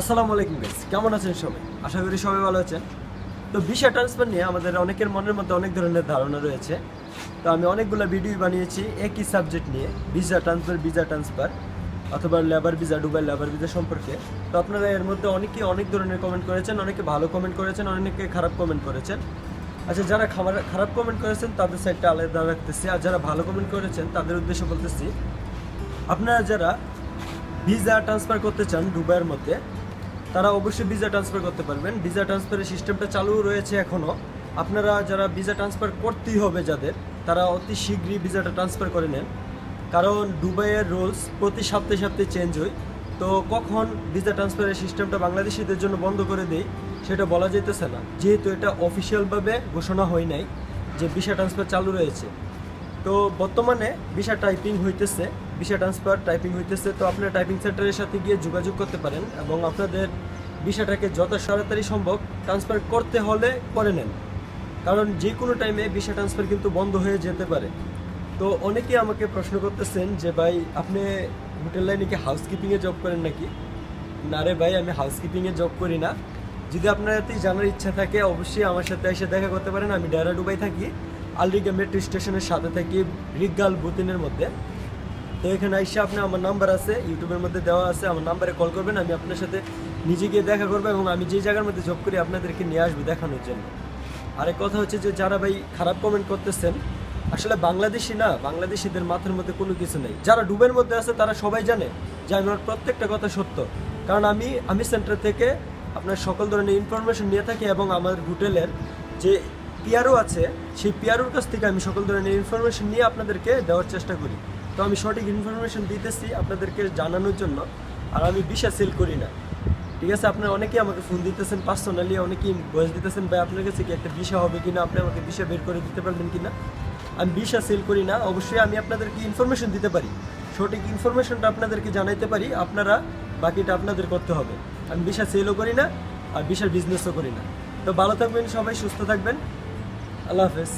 আসসালামু আলাইকুম গাইস কেমন আছেন সবাই? আশা করি সবাই ভালো আছেন। তো ভিসা ট্রান্সফার নিয়ে আমাদের অনেকের মনের মধ্যে অনেক ধরনের ধারণা রয়েছে। তো আমি অনেকগুলো ভিডিও বানিয়েছি একই সাবজেক্ট নিয়ে ভিসা ট্রান্সফার ভিসা ট্রান্সফার অথবা labour visa Dubai labour visa সম্পর্কে। তো আপনারা এর মধ্যে অনেকেই অনেক ধরনের কমেন্ট করেছেন, অনেকে ভালো কমেন্ট করেছেন, অনেকে খারাপ কমেন্ট করেছেন। আচ্ছা যারা খাবার খারাপ কমেন্ট করেছেন, তাদের সাইডটা আলাদা রাখতেছি। আর যারা ভালো কমেন্ট করেছেন, তাদের উদ্দেশ্যে বলতেছি, আপনারা যারা ভিসা ট্রান্সফার করতে চান দুবাইয়ের মধ্যে তারা অবশ্যই ভিসা ট্রান্সফার করতে পারবেন। ভিসা ট্রান্সফারের সিস্টেমটা চালু রয়েছে এখনও আপনারা যারা ভিসা ট্রান্সফার করতেই হবে যাদের, তারা অতি শীঘ্রই ভিসাটা ট্রান্সফার করে নেন। কারণ দুবাইয়ের রুলস প্রতি সপ্তাহে সপ্তাহে চেঞ্জ হয়। তো কখন ভিসা ট্রান্সফারের সিস্টেমটা বাংলাদেশিদের জন্য বন্ধ করে দেয় সেটা বলা যেতেছে না। যেহেতু এটা অফিসিয়ালভাবে ঘোষণা হয় নাই যে ভিসা ট্রান্সফার চালু রয়েছে। তো বর্তমানে ভিসা টাইপিং হইতেছে। ভিসা ট্রান্সফার টাইপিং হইতেছে, তো আপনারা টাইপিং সেন্টারের সাথে গিয়ে যোগাযোগ করতে পারেন এবং আপনাদের ভিসাটাকে যত তাড়াতাড়ি সম্ভব ট্রান্সফার করতে হলে করে নেন। কারণ যে কোনো টাইমে ভিসা ট্রান্সফার কিন্তু বন্ধ হয়ে যেতে পারে। তো অনেকেই আমাকে প্রশ্ন করতেছেন যে, ভাই, আপনি হোটেল লাইনে কি হাউসকিপিংয়ে জব করেন নাকি? না রে ভাই, আমি হাউসকিপিংয়ে জব করি না। যদি আপনার এতে জানার ইচ্ছা থাকে, অবশ্যই আমার সাথে এসে দেখা করতে পারেন। আমি ডেরা ডুবাই থাকি আলরিগা মেট্রো স্টেশনের সাথে থাকি রিগাল বুতিনের মধ্যে। তো এখানে এসে আপনি আমার নাম্বার আছে ইউটিউবের মধ্যে দেওয়া আছে, আমার নাম্বারে কল করবেন, আমি আপনার সাথে নিজে গিয়ে দেখা করব এবং আমি যে জায়গার মধ্যে জব করি আপনাদেরকে নিয়ে আসব দেখানোর জন্য। আরেক কথা হচ্ছে যে যারা ভাই খারাপ কমেন্ট করতেছেন, আসলে বাংলাদেশি না, বাংলাদেশিদের মাথার মধ্যে কোনো কিছু নেই। যারা ডুবের মধ্যে আছে, তারা সবাই জানে যে আমার প্রত্যেকটা কথা সত্য। কারণ আমি আমি সেন্টার থেকে আপনার সকল ধরনের ইনফরমেশন নিয়ে থাকি এবং আমার হোটেলের যে পিয়ারও আছে, সেই পিয়ারোর কাছ থেকে আমি সকল ধরনের ইনফরমেশন নিয়ে আপনাদেরকে দেওয়ার চেষ্টা করি। তো আমি সঠিক ইনফরমেশন দিতেছি আপনাদেরকে জানানোর জন্য, আর আমি বিশা সেল করি না। ঠিক আছে? আপনারা অনেকেই আমাকে ফোন দিতেছেন পার্সোনালি অনেকেই ভয়েস দিতেছেন, ভাই, আপনার কাছে কি একটা বিষয় হবে কিনা? আপনি আমাকে বিষয় বের করে দিতে পারবেন কিনা? আমি বিষয় সেল করি না, অবশ্যই আমি আপনাদেরকে ইনফরমেশন দিতে পারি। সঠিক ইনফরমেশনটা আপনাদেরকে জানাইতে পারি, আপনারা বাকিটা আপনাদের করতে হবে। আমি বিষয় সেলও করি না, আর বিষয় বিজনেসও করি না। তো ভালো থাকবেন সবাই, সুস্থ থাকবেন। আল্লাহ হাফেজ।